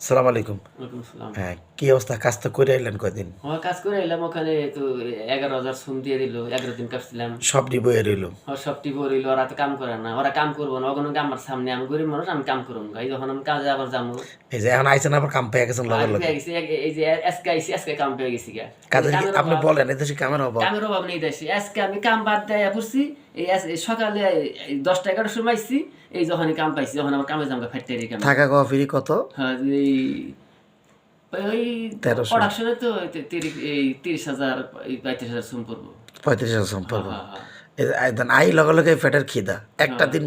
সালাম আলাইকুম। হ্যাঁ কি অবস্থা? কাজ তো করে আইলেন কয়দিন? আমার কাজ করে এলাম ওখানে তো এগারো হাজার সুম দিয়ে দিল এগারো দিন কাটছিলাম। সব বইয়ে রইল? সব টিপো রইল ওরা তো কাম করে না ওরা কাম করব না ওখানে আমার সামনে আমি গরিব মানুষ আমি কাম করব এই যখন আমি কাজে আবার যাব এই যে এখন আইসেন আবার কাম পেয়ে গেছেন লগে এক- এই যে আজকে আইসি আজকে কাম পেয়ে গেছি কাজে আপনি বলেন এদেশে কামের অভাব। কামের অভাব নেই দেশে আজকে আমি কাম বাদ দেয় পড়ছি এই সকালে দশটা এগারোটার সময় আইসি এই যখনই কাম পাইছি যখন আমার কামে ফ্যাক্টরি কাম। থাকা খাওয়া ফিরি কত? হ্যাঁ, এই ওই প্রোডাকশনে তো এই তিরিশ হাজার পঁয়ত্রিশ হাজার সুম পড়ব। পঁয়ত্রিশ হাজার সম্পর্ক হ্যাঁ, হ্যাঁ। এই যে আই লগে লগে ফেটের খিদা। একটা দিন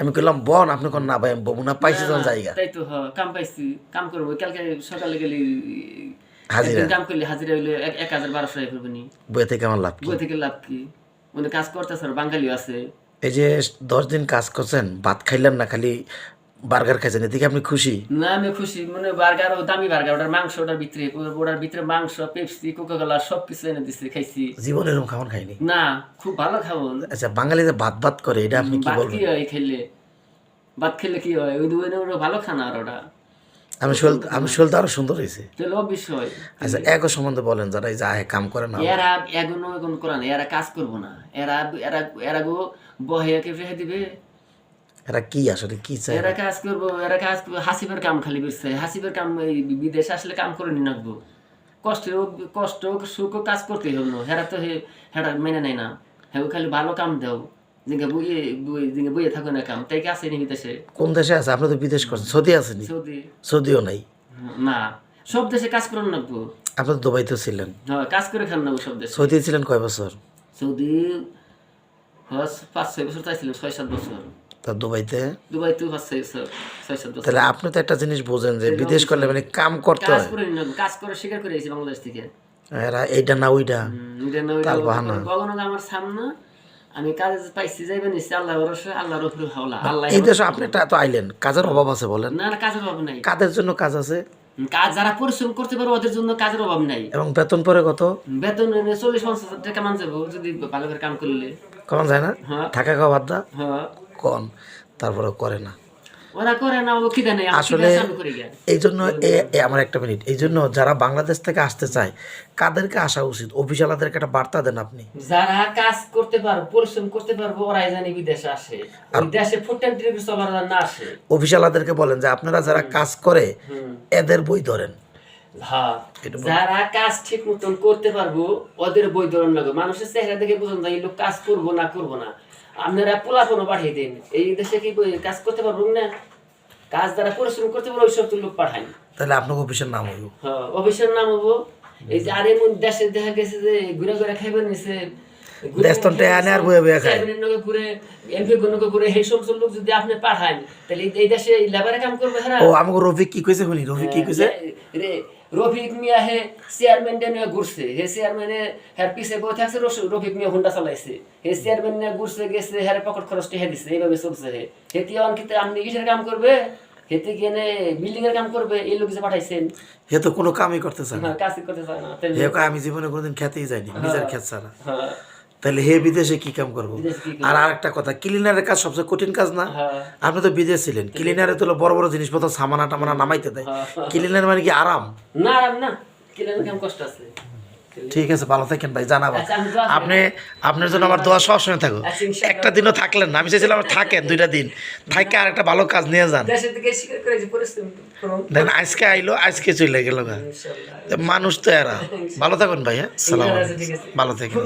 আমি কইলাম বন আপনি কোন না ভাই আমি বমু না পাইছি যখন জায়গা তাই তো কাম পাইছি কাম করব। কালকে সকালে গেলে হাজিরা। কাম করলে হাজিরা হইলে এক হাজার বারোশো টাকা নি। থেকে আমার লাভ কি? বই থেকে লাভ কি? মানে কাজ করতেছে আর বাঙালিও আছে। এই যে দশ দিন কাজ করছেন ভাত খাইলেন না খালি বার্গার খাইছেন এদিকে আপনি খুশি? না আমি খুশি। মানে বার্গার দামি বার্গার ওটার মাংস ওটার ভিতরে ওটার ভিতরে মাংস পেপসি কোকা কোলা সব কিছু এনে দিচ্ছে খাইছি। জীবনে এরকম খাওয়ান খাইনি? না খুব ভালো খাব আচ্ছা বাঙালি যে ভাত ভাত করে এটা আপনি কি ভাত বলবেন? কি হয় খেলে ভাত খেলে কি হয়? ওই ভালো খানা আর ওটা। আমি শোল আমি শোলটা আরও সুন্দর হয়েছে। অবশ্যই। আচ্ছা সম্বন্ধে বলেন যারা এই যে আহে কাম করে না। এরা এগুলো এগুলো করে না এরা কাজ করব না। এরা এরা এরা গো বহে কে দিবে। এরা কি আসলে কি চায়? এরা কাজ করব এরা কাজ করব। হাসিবের কাম খালি বেরছে হাসিবের কাম এই বিদেশ আসলে কাম করে নি নাকবো কষ্ট কষ্ট সুখ কাজ করতেই হবে না। হেরা তো হেরা মেনে নেয় না। হ্যাঁ খালি ভালো কাম দাও। জিঙ্গে বইয়ে বই বইয়ে থাকো না কাম। তাই কি আছে নি বিদেশে কোন দেশে আছে? আপনি তো বিদেশ করছেন। Saudi Saudi. সৌদিও নাই? না। সব দেশে কাজ করেন নাকবো আপনি তো দুবাইতেও ছিলেন। হ্যাঁ কাজ করে খান না সব দেশে। সৌদি ছিলেন কয় বছর? সৌদি পাঁচ ছয় বছর ছয় সাত বছর। তা দুবাইতে? দুবাই তো পাঁচ ছয় বছর ছয় সাত বছর। তাহলে আপনি তো একটা জিনিস বোঝেন যে বিদেশ করলে মানে কাম করতে কাজ হয়। করে কাজ করে স্বীকার করে এসেছি বাংলাদেশ থেকে। এরা এইটা না ওইটা। এটা না ওইটা। আমার সামনে। আমি কাজ পাইছি যাইবে নিচ্ছি আল্লাহ রসে আল্লাহর উপরে হাওলা আল্লাহ এই দেশে আপনি তো আইলেন কাজের অভাব আছে বলেন। না না কাজের অভাব নাই। কাদের জন্য কাজ আছে? কাজ যারা পরিশ্রম করতে পারো ওদের জন্য কাজের অভাব নাই। এবং বেতন পরে কত? বেতন চল্লিশ পঞ্চাশ হাজার টাকা মান যাব যদি ভালো করে কাম করলে। কমান যায় না? হ্যাঁ। থাকা খাওয়া বাদ দা? হ্যাঁ। কন তারপরে করে না। ওরা করে না ও খিদে নেই আসলে এই জন্য আমার একটা মিনিট এই জন্য যারা বাংলাদেশ থেকে আসতে চায় কাদেরকে আসা উচিত? অফিসালাদেরকে একটা বার্তা দেন আপনি। যারা কাজ করতে পারব পরিশ্রম করতে পারব ওরাই জানি বিদেশে আসে। দেশে ফুড চলার না আসে। অফিসালাদেরকে বলেন যে আপনারা যারা কাজ করে এদের বই ধরেন। যারা কাজ ঠিক মতন করতে পারব ওদের বই ধরন লাগবে মানুষের চেহারা দেখে বুঝুন এই লোক কাজ করব না করব না। আপনারা পোলাপনও পাঠিয়ে দিন। এই দেশে কি কাজ করতে পারব না? কাজ যারা পরিশ্রম করতে পারব ওই সব তো লোক পাঠাই তাহলে আপনাকে অফিসের নাম হইব। হ্যাঁ অফিসের নাম হব এই যে আর এমন দেশে দেখা গেছে যে ঘুরে ঘুরে খাইবেন নিছে। আনে আর বয়ে বয়ে খায়। ঘুরে এমপি গুনকে ঘুরে এই সমস্ত লোক যদি আপনি পাঠান তাহলে এই- দেশে লেবারে কাম করবে ও আমাকে রফিক কি কইছে শুনি রফিক কি কইছে? রে রফিক মিয়া হে চেয়ারম্যান নিয়ে ঘুরছে। হে চেয়ারম্যানে হ্যার পিছে বই থাকছে রফিক মিয়া হুন্ডা চালাইছে। হে চেয়ারম্যান নিয়ে ঘুরছে গেছে হ্যার পকেট খরচ হে দিছে। এইভাবে চলছে হে। হেতি অন কিতে আপনি ইটের কাম করবে? হেতে গেলে বিল্ডিং এর কাম করবে এই লোক যে পাঠাইছেন। হে তো কোনো কামই করতেছে না। হ্যাঁ, কাজ করতে চায় না। হে আমি জীবনে কোনোদিন খেতেই যাইনি নিজের খেত ছাড়া। হ্যাঁ। তাহলে হে বিদেশে কি কাম করব? আর আরেকটা কথা ক্লিনারের কাজ সবচেয়ে কঠিন কাজ না? হ্যাঁ। আপনি তো বিদেশ ছিলেন ক্লিনারে তো বড় বড় জিনিসপত্র সামানা টামানা নামাইতে দেয়। হ্যাঁ। ক্লিনার মানে কি আরাম? না আরাম না। কিলানের কষ্ট আছে। ঠিক আছে ভালো থাকেন ভাই জানাব আচ্ছা। আপনি আপনার জন্য আমার দোয়া সবসময় থাকো আচ্ছা। একটা দিনও থাকলেন না আমি চাইছিলাম থাকেন দুইটা দিন। থাকে আর একটা ভালো কাজ নিয়ে যান। দেন আজকে আইলো আজকে চলে গেল মানুষ তো এরা। ভালো থাকুন ভাই হ্যাঁ? সালাম। ভালো থাকেন।